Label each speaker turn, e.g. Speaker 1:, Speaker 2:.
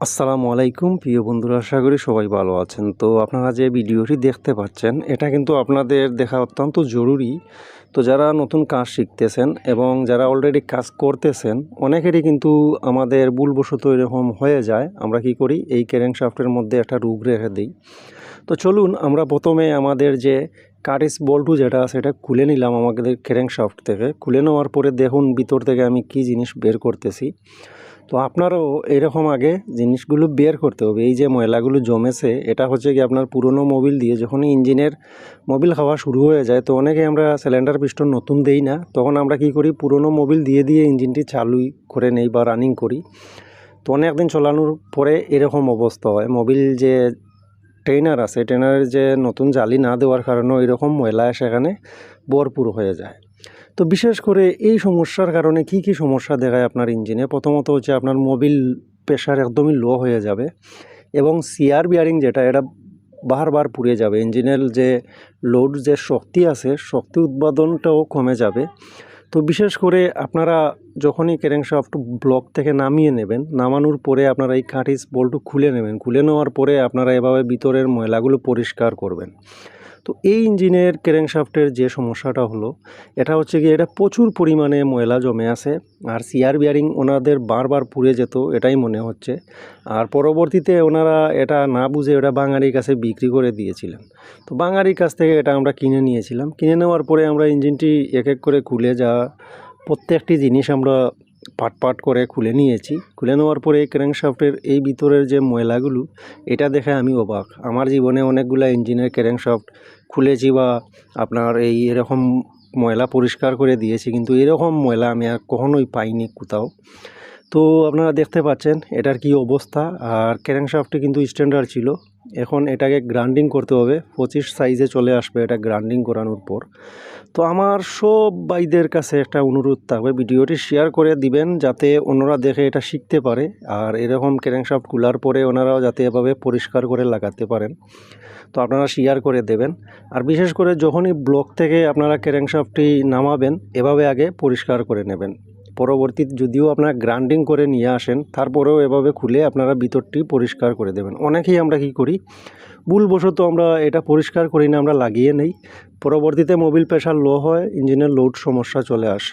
Speaker 1: আসসালামু আলাইকুম, প্রিয় বন্ধুরা, আশা করি সবাই ভালো আছেন। তো আপনারা যে ভিডিওটি দেখতে পাচ্ছেন, এটা কিন্তু আপনাদের দেখা অত্যন্ত জরুরি। তো যারা নতুন কাজ শিখতেছেন এবং যারা অলরেডি কাজ করতেছেন, অনেকেরই কিন্তু আমাদের ভুলবশত এরকম হয়ে যায়। আমরা কি করি? এই ক্যারেং শাফটের মধ্যে একটা রূপ রেখে দিই। তো চলুন, আমরা প্রথমে আমাদের যে কারিস বল্টু যেটা আছে, এটা খুলে নিলাম আমাদের ক্যারেং শাফট থেকে। খুলে নেওয়ার পরে দেখুন ভিতর থেকে আমি কি জিনিস বের করতেছি। তো আপনারাও এরকম আগে জিনিসগুলো বের করতে হবে। এই যে ময়লাগুলো জমেছে, এটা হচ্ছে কি আপনার পুরনো মোবিল দিয়ে যখন ইঞ্জিনের মোবিল খাওয়া শুরু হয়ে যায়, তো অনেকে আমরা সিলিন্ডার পিস্টন নতুন দেই না, তখন আমরা কি করি, পুরনো মোবিল দিয়ে দিয়ে ইঞ্জিনটি চালু করে নেই বা রানিং করি। তো অনেক দিন চালানোর পরে এরকম অবস্থা হয়। মোবিল যে ট্রেনার আছে ট্রেনারের যে নতুন জালি না দেওয়ার কারণেও এরকম ময়লা সেখানে ভরপুর হয়ে যায়। তো বিশেষ করে এই সমস্যার কারণে কি কি সমস্যা দেখায় আপনার ইঞ্জিনে প্রথমত হচ্ছে আপনার মোবিল প্রেশার একদমই লো হয়ে যাবে এবং সিআর বিয়ারিং যেটা, এটা বারবার পুড়ে যাবে। ইঞ্জিনের যে লোড যে শক্তি আছে, শক্তি উৎপাদনটাও কমে যাবে। তো বিশেষ করে আপনারা যখনই ক্যারেংশাফট ব্লক থেকে নামিয়ে নেবেন, নামানোর পরে আপনারা এই কাঠিস বল্টু খুলে নেবেন। খুলে নেওয়ার পরে আপনারা এভাবে ভিতরের ময়লাগুলো পরিষ্কার করবেন। তো এই ইঞ্জিনের ক্যারেংশাফটের যে সমস্যাটা হলো, এটা হচ্ছে কি এটা প্রচুর পরিমাণে ময়লা জমে আছে, আর সিআর বিয়ারিং ওনাদের বারবার পুড়ে যেত, এটাই মনে হচ্ছে। আর পরবর্তীতে ওনারা এটা না বুঝে ওটা বাঙালির কাছে বিক্রি করে দিয়েছিলেন। তো বাঙালির কাছ থেকে এটা আমরা কিনে নিয়েছিলাম। কিনে নেওয়ার পরে আমরা ইঞ্জিনটি এক এক করে খুলে যা, প্রত্যেকটি জিনিস আমরা পাট পাট করে খুলে নিয়েছি। খুলে নেওয়ার পরে এই ক্র্যাঙ্কশাফটের এই ভিতরের যে ময়লাগুলো, এটা দেখে আমি অবাক। আমার জীবনে অনেকগুলো ইঞ্জিনের ক্র্যাঙ্কশাফট খুলেছি বা আপনার এই এরকম ময়লা পরিষ্কার করে দিয়েছি, কিন্তু এরকম ময়লা আমি আর কখনোই পাইনি কোথাও। তো আপনারা দেখতে পাচ্ছেন, এটার কি অবস্থা? আর ক্র্যাঙ্কশাফটটি কিন্তু স্ট্যান্ডার্ড ছিল। এখন এটাকে গ্রাইন্ডিং করতে হবে। পঁচিশ সাইজে চলে আসবে এটা গ্রাইন্ডিং করানোর পর। তো আমার সব ভাইদের কাছে একটা অনুরোধ থাকবে, ভিডিওটি শেয়ার করে দিবেন যাতে অন্যরা দেখে এটা শিখতে পারে আর এরকম ক্যারেংশাফট খোলার পরে ওনারাও যাতে এভাবে পরিষ্কার করে লাগাতে পারেন। তো আপনারা শেয়ার করে দেবেন। আর বিশেষ করে যখনই ব্লক থেকে আপনারা ক্যারেংশাফটটি নামাবেন, এভাবে আগে পরিষ্কার করে নেবেন। পরবর্তী যদিও আপনারা গ্রাইন্ডিং করে নিয়ে আসেন, তারপরেও এভাবে খুলে আপনারা ভিতরটি পরিষ্কার করে দেবেন। অনেকেই আমরা কি করি, ভুলবশত আমরা এটা পরিষ্কার করি না, আমরা লাগিয়ে নেই। পরবর্তীতে মোবিল প্রেশার লো হয়, ইঞ্জিনের লোড সমস্যা চলে আসে।